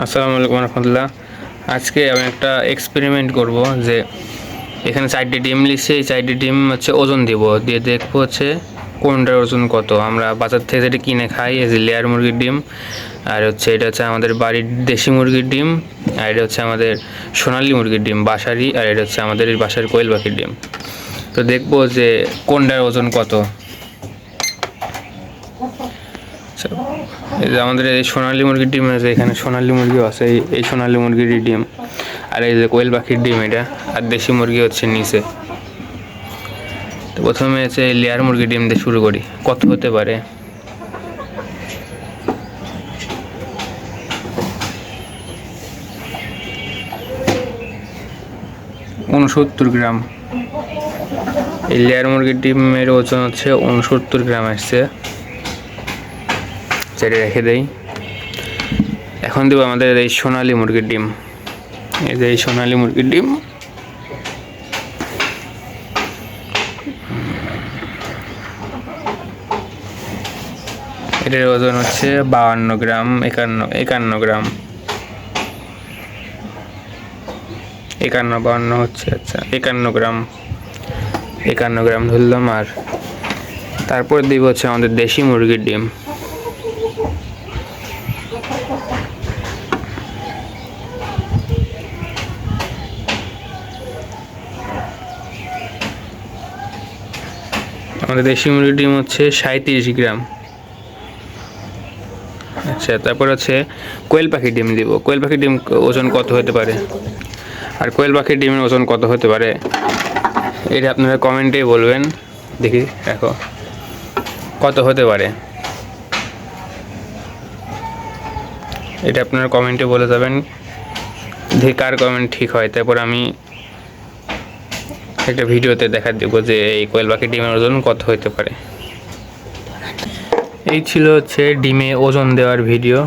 আসসালামু আলাইকুম রহমতুল্লাহ। আজকে আমি একটা এক্সপেরিমেন্ট করব যে এখানে চারটে ডিম লিখছি, এই চারটে ডিম হচ্ছে ওজন দিব। দিয়ে দেখব হচ্ছে কোনটার ওজন কত। আমরা বাজার থেকে যেটা কিনে খাই, এই যে লেয়ার মুরগির ডিম, আর হচ্ছে এটা হচ্ছে আমাদের বাড়ির দেশি মুরগির ডিম, আর এটা হচ্ছে আমাদের সোনালী মুরগির ডিম, বাসারি, আর এটা হচ্ছে আমাদের বাসার কোয়েল পাখির ডিম। তো দেখব যে কোনটার ওজন কত। আচ্ছা, এই যে আমাদের এই সোনালী মুরগির ডিম আছে এখানে সোনালী মুরগিও আছে এই সোনালী মুরগির ডিম। আর এই যে কোয়েল পাখির ডিম এটা আর দেশি মুরগি হচ্ছে নিচে। তো প্রথমে হচ্ছে লেয়ার মুরগির ডিম দিয়ে শুরু করি। কত হতে পারে? উনসত্তর গ্রাম। এই লেয়ার মুরগির ডিমের ওজন হচ্ছে উনসত্তর গ্রাম আসছে। সেটা রেখে দেই। এখন দেবো আমাদের এই সোনালী মুরগির ডিম। এই যে এই সোনালী মুরগির ডিম। এটার ওজন হচ্ছে বাহান্ন গ্রাম, একান্ন একান্ন গ্রাম। একান্ন বাহান্ন হচ্ছে আচ্ছা একান্ন গ্রাম। একান্ন গ্রাম ধরলাম আর তারপর দিব হচ্ছে আমাদের দেশি মুরগির ডিম। আমাদের দেশি মুরগির ডিম হচ্ছে সাঁত্রিশ গ্রাম। আচ্ছা তারপর হচ্ছে কোয়েল পাখির ডিম দিব। কোয়েল পাখির ডিম ওজন কত হতে পারে? আর কোয়েল পাখির ডিমের ওজন কত হতে পারে? এটা আপনারা কমেন্টে বলবেন। দেখি, দেখো। কত হতে পারে? এটা আপনারা কমেন্টে বলে যাবেন। দেখি কার কমেন্ট ঠিক হয়। তারপর আমি একটা ভিডিওতে দেখা দেবো যে এই কোয়েল পাখির ডিমের ওজন কত হতে পারে। এই ছিল হচ্ছে ডিমে ওজন দেওয়ার ভিডিও।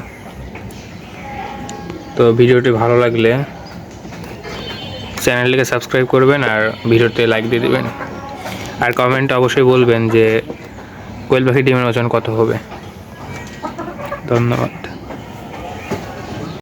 তো ভিডিওটি ভালো লাগলে চ্যানেলটিকে সাবস্ক্রাইব করবেন আর ভিডিওতে লাইক দিয়ে দেবেন। আর কমেন্টে অবশ্যই বলবেন যে কোয়েল পাখির ডিমের ওজন কত হবে। ধন্যবাদ।